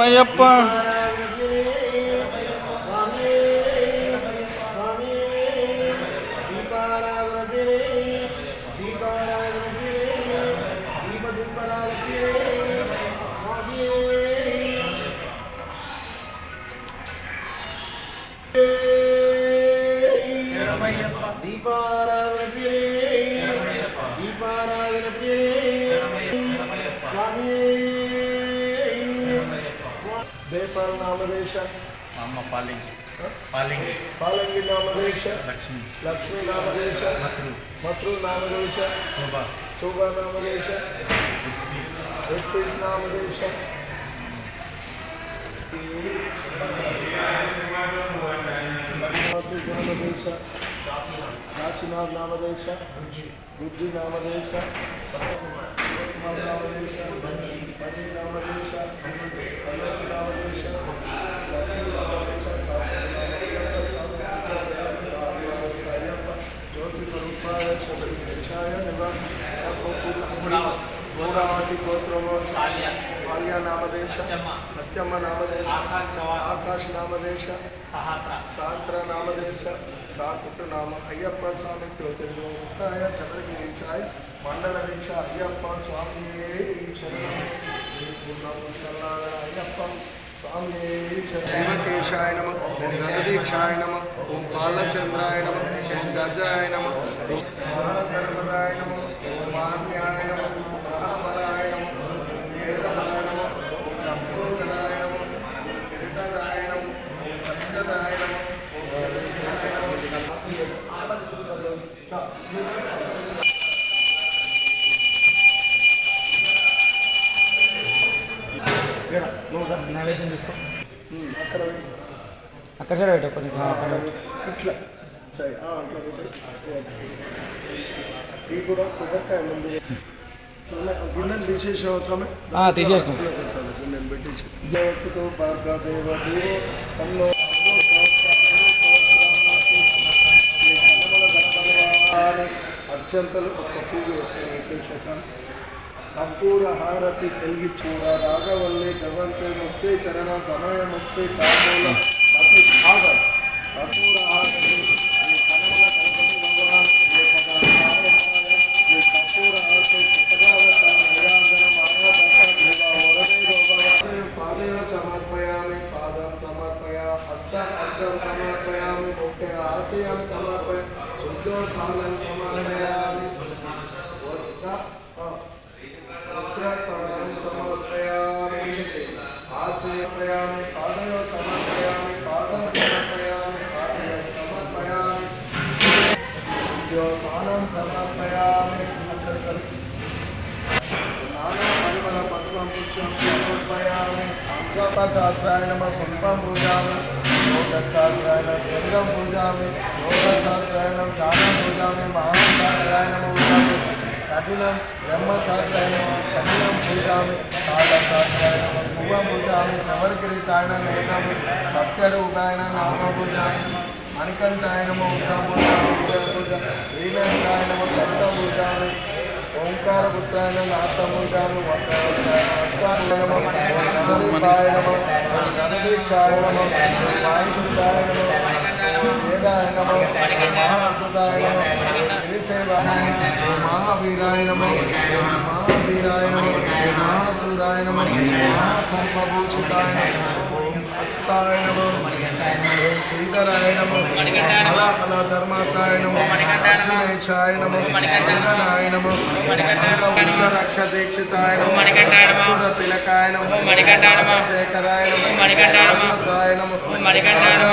Mas, rapaz. पालेंगे पालेंगे नाम नामदेश लक्ष्मी लक्ष्मी नाम मतृ मतृ नामदेश शोभा शोभा नाम नामदेश नामदेश काशीनाथ नामदेश बुद्धि नामदेश नामदेश नाम नामदेश స్వరూపాయ నివాస గౌరవాటి గోత్రమో బాల్య నామదేశ సత్యమ్మ నామదేశ ఆకాశ నామదేశ సహస్ర నామదేశ సాకుట్టు నామ అయ్యప్ప స్వామి జ్యోతిర్గోముక్తాయ చంద్రగిరీచాయ మండల దీక్ష అయ్యప్ప స్వామి అయ్యప్ప స్వామి దైవకేశాయ నమ ఓం గణదీక్షాయ నమ ఓం బాలచంద్రాయ నమ ఓం గజాయ నమ నైవేద్యం తీసుకో అక్కడ అక్కడ సైడ్ పెట్టు కొంచెం అక్కడ. ఇట్లా పెట్టు. ఇవి కూడా కొబ్బరికాయ ముందు గిన్నెలు తీసేసావు సమయం ఆ, తీసేసినాం. గిన్నెలు పెట్టేసి. దేవసుతో భార్గదేవ దేవో తన్నో అత్యంతలు ఒక పువ్వు పెట్టేసేసాను కర్పూర హారతి కలిగించి రాగవల్లి గవంతే ముక్తి చరణ సమయ ముక్తి తాంబూల కర్పూర ముఖ్య ఆచయం సమర్పయ శుద్ధోత్థానం సమర్పయామి వస్త వస్త్రసమయం సమర్పయామి ఆచయపయామి పాదయో సమర్పయామి పాదం సమర్పయామి పాదయం సమర్పయామి జ్యోతానం సమర్పయామి అక్కడికి నానా పరిమళ పద్మం పుష్పం సమర్పయామి అంగపశాస్త్రాయ నమ పుష్పం పూజామి యోగశాస్త్రాయ నమ దుర్గం పూజామి యోగశాస్త్రాయ నమ ధ్యానం పూజామి మహాశాస్త్రాయ నమ పూజామి కఠినం బ్రహ్మశాస్త్రాయ నమ కఠినం పూజామి కాలశాస్త్రాయ నమ భువం పూజామి చవరగిరి సాయన నేనామి సత్యరూపాయ నామ పూజామి మణికంఠాయ ఓంకార పుత్రాయ నాసముగాను వస్తాయ మహావీరాయ నమ నమ మహాచూరాయ నమ మహాసర్వభూషితాయ నమ హస్తాయ నమ శ్రీధరాయ నమ కళాకళ ధర్మాకాయ నమ అర్జునేచ్ఛాయ నమ మంగళాయ నమ రక్ష దీక్షితాయ నమ తిలకాయ నమ. శేఖరాయ నమ మణికంఠాయ నమ. మణికంఠాయ నమ.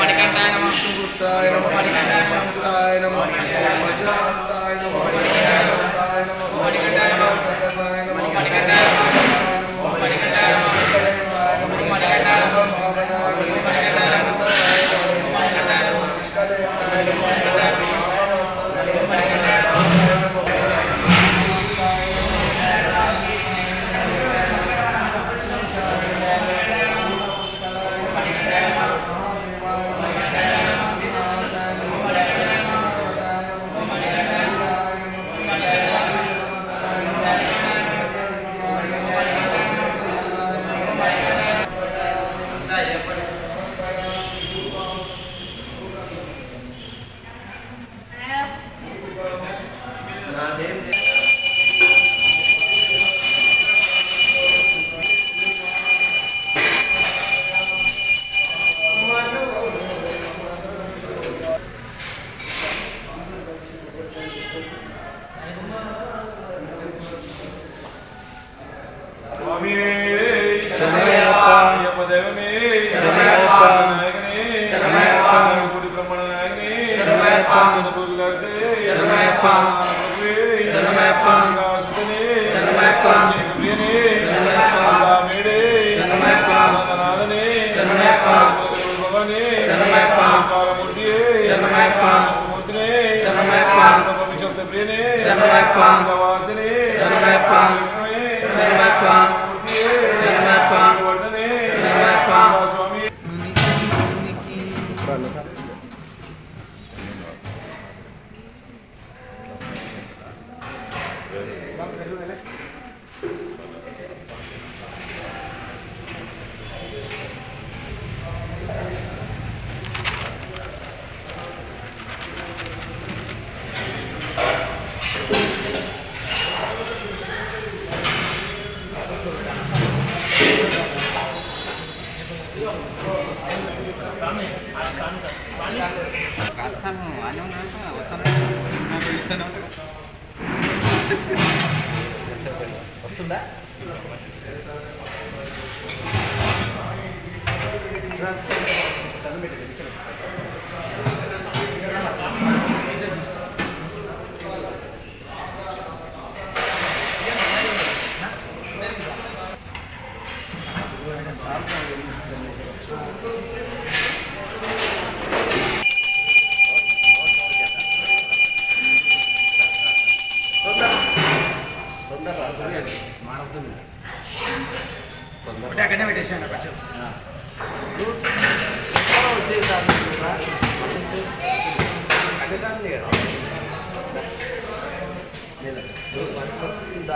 మణికంఠాయ నమ. విష్ణుగుప్తాయ నమ మంత్రాయ నమ వజ్రాస్తాయ నమ మణికంఠాయ నమ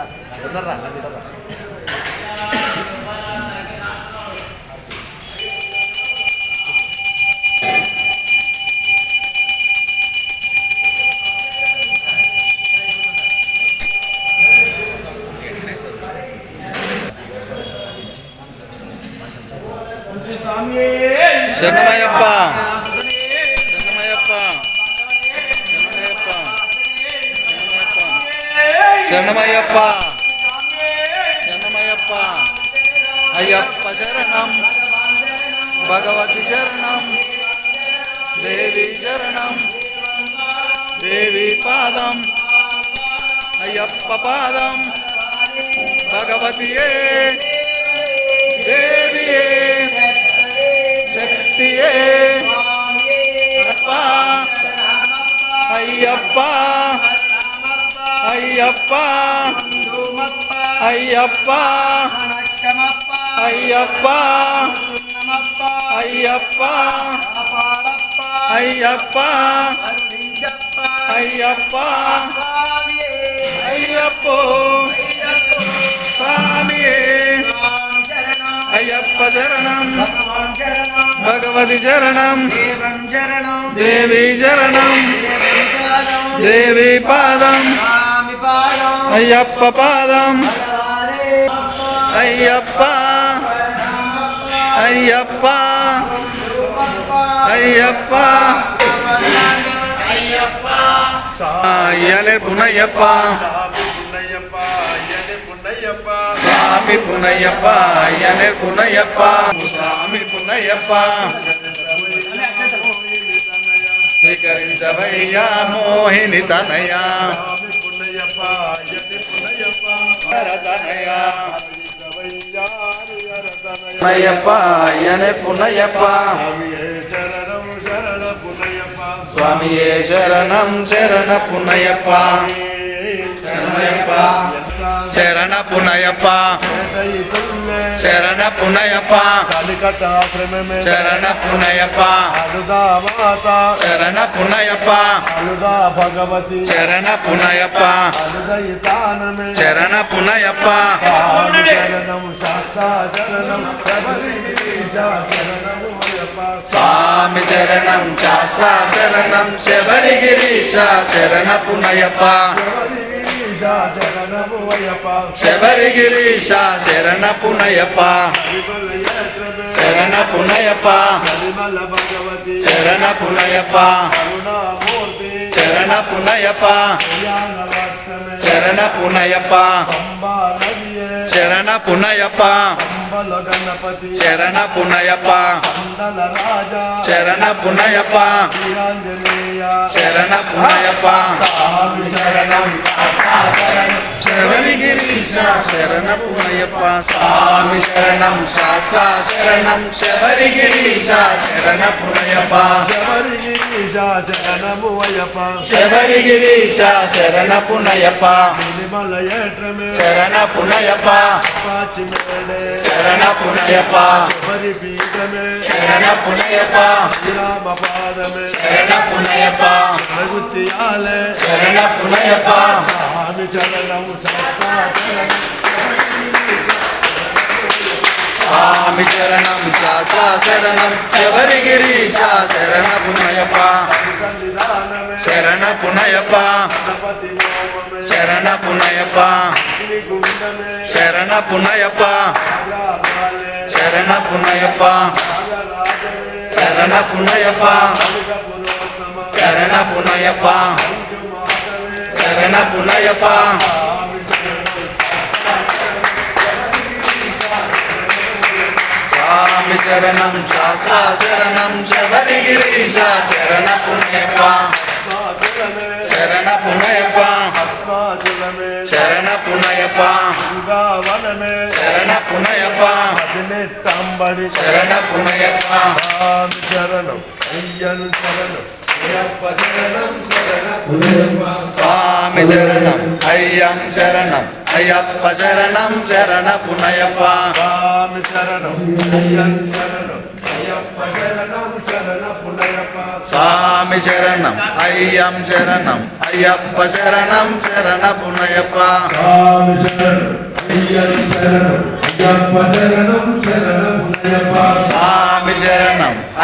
bisa bener lah nanti bener lah Ayyappa శరణం భగవతి శరణం దేవి శరణం దేవి పాదం అయ్యప్ప పాదం భగవతియే దేవియే శక్తియే అయ్యప్ప అయ్యప్ప అయ్యప్ప ஐயப்பா. ஐயப்பா. ஐயப்பா. ஐயப்பா. ஐயப்போ. சாமியே. ஐயப்ப சரணம். பகவதி சரணம். தேவி சரணம். தேவி பாதம். ஐயப்ப பாதம். ஐயப்பா. ஐயப்பா. ஐயப்பா. ஐயனே புனையப்பா சாமி புனையப்பா ஐயனே புனையப்பா சாமி புனையப்பா స్వీకరించవయ్యా మోహిని తనయా పునయ్యప్ప పునయ్యప్ప புனையப்பா எனற் புனையப்பா சுவாமியே சரணம் சரண புனையப்பா சரண புனையப்பா சரண புனையப்பா கட்டா பிரமே சரண புனையப்பா. அழுதா மாதா. சரண புனையப்பா. அழுதா பகவதி. சரண புனையப்பா. அழுதை தானமே. சரண புனையப்பா. சரணம் சாட்சா சரணம் சுவாமி சரணம் சாஸ்வா சரணம் செவரிகிரீஷா சரண புனையப்பா. శబరిగిరీశ శరణ పునయప శరణ పునయప. పరిమళ భగవతి శరణ పునయప. కరుణామూర్తి శరణ పునయప. శరణ పునయప. శరణ పునయప. శరణ పునయప. శరణ పునయప. శరణ పునయప. శరణం. శబరిగిరీశ శరణపునయప్ప స్వామి శరణం శాస్త్ర శరణం శబరిగిరీశ శరణపునయప్ప శబరిగిరీశ చరణము అయ్యప్ప శబరిగిరీశ శరణపునయప్ప తిరుమల ఏట్రమే శరణపునయప్ప పాచిమేడే శరణపునయప్ప శబరి పీఠమే శరణపునయప్ప శ్రీరామ పాదమే శరణపునయప్ప రఘుతియాలే శరణపునయప్ప స్వామి చరణము సత్తా స్వామి శరణం శాస్త్ర శరణం శబరిగిరీశ శరణపునయప్ప సన్నిధానమే శరణపునయప్ప గణపతి నోమమే శరణపునయప్ప గుండమే శరణపునయప్ప రాగాలే శరణపునయప్ప రాగరాజమే శరణపునయప్ప పురోత్తమ శరణపునయప్ప మాధవే శరణపునయప్ప స్వామి శరణం శాస్త్ర శరణం శబరిగిరీశ శరణపునయప్ప శరణపునయప్ప మాధులమే శరణపునయప్ప గంగావనమే శరణపునయప్ప పదినెట్టంబడి శరణపునయప్ప స్వామి శరణం అయ్యను శరణం అయ్యప్ప శరణం శరణం స్వామి శరణం అయ్యం శరణం అయ్యప్ప శరణం శరణపునయప్ప స్వామి శరణం అయ్యన్ శరణం అయ్యప్ప శరణం శరణ పునయప్ప. స్వామి శరణం అయ్యం శరణం అయ్యప్ప శరణం శరణపునయప్ప స్వామి శరణం అయ్యన్ శరణం అయ్యప్ప శరణం శరణ పునయప్ప. స్వామి శరణం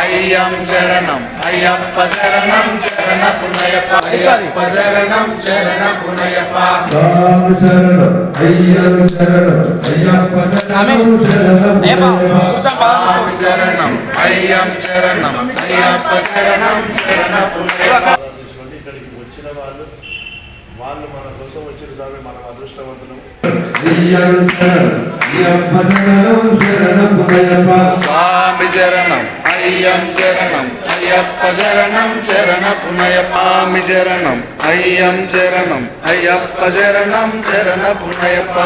అయ్యం శరణం అయ్యప్ప శరణం శరణపునయప్ప అయ్యప్ప శరణం శరణపునయప్ప స్వామి శరణం అయ్యన్ శరణం అయ్యప్ప శరణం శరణ స్వామి శరణం అయ్యం శరణం అయ్యప్ప శరణం ఇక్కడికి వచ్చిన వాళ్ళు వాళ్ళు మన కోసం వచ్చిన స్వామి మనం అదృష్టవంతులు. స్వామి శరణం అయ్యం శరణం అయ్యప్ప శరణం శరణపునయప్ప స్వామి శరణం. అయ్యం శరణం అయ్యప్ప శరణం శరణపునయప్ప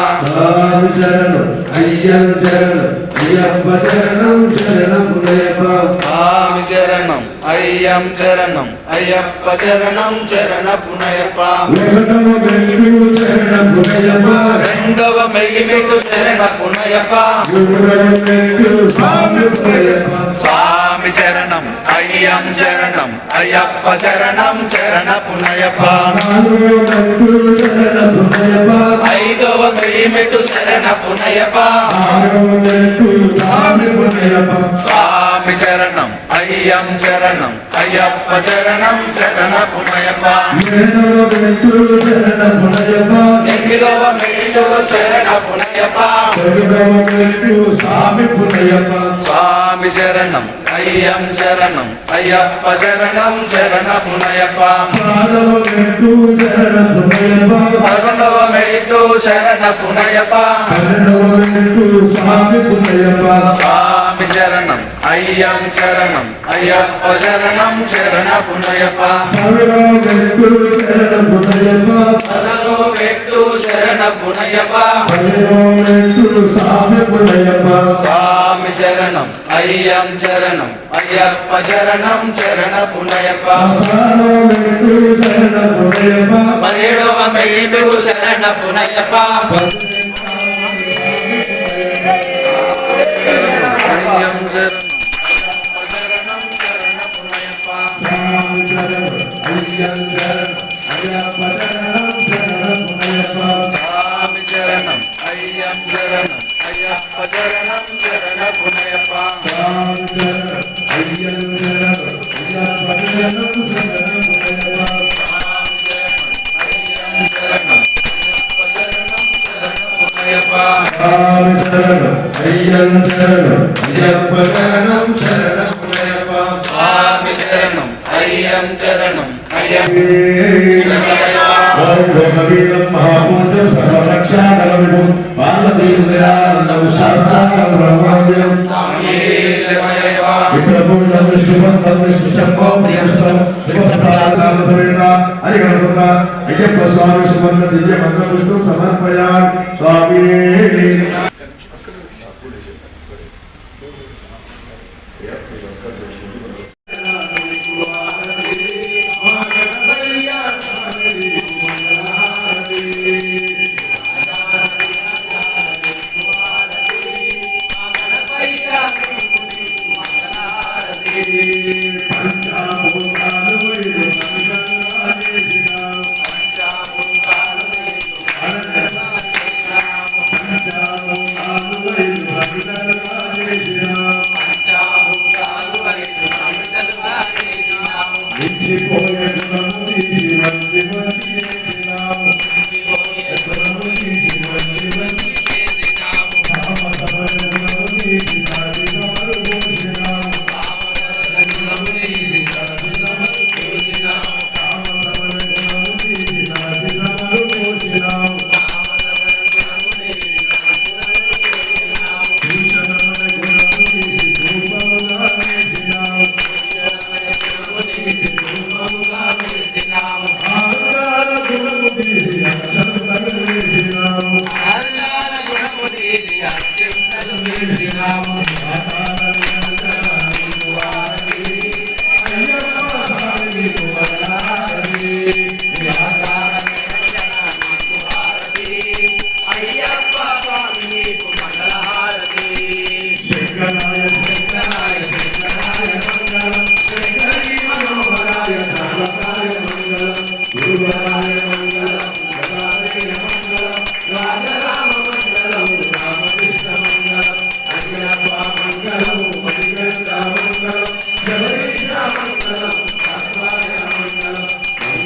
స్వామి శరణం అయ్యం శరణం అయ్యప్ప శరణం శరణపునయప్ప రెండవ మెగిలికు శరణపునయప్ప స్వామి శరణం అయ్యం శరణం అయ్యప్ప శరణం శరణపునయప్ప ఐదవ మెగిమిటు శరణపునయప్ప స్వామి శరణం అయ్యం శరణం అయ్యప్ప శరణం శరణపునయప్ప ఎనిమిదవ మెగిటు శరణపునయప్ప స్వామి పునయప్ప. స్వామి శరణం అయ్యం శరణం అయ్యప్ప శరణం శరణపునయప్ప పదకొండవ మెగిటు శరణపునయప్ప. స్వామి పునయప్ప స్వామి శరణం. అయ్యం శరణం అయ్యప్ప శరణం శరణపునయప్ప పదలో వెట్టు శరణపునయప్ప స్వామి పునయప్ప స్వామి శరణం అయ్యం శరణం అయ్యప్ప శరణం శరణపునయప్ప పదిహేడవ మెగిటు శరణపునయప్ప అయ్యం శరణం అయ్యం శరణం అయ్యప్ప శరణం శరణం స్వామి శరణం. శరణం అయ్యం శరణం అయ్యప్ప లోకవీరం మహామూర్తం సర్వరక్షాకరం పార్వతీంద్రానందం శాస్త్రారం బ్రహ్మాండం విప్రపూర్ణం విష్ణువంతం ప్రియంతం అయ్యప్ప స్వామి సువర్ణ దివ్య మంత్రపుష్పం సమర్పయామి స్వామి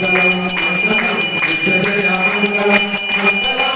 మంగళం మంగళం జయ మంగళం మంగళం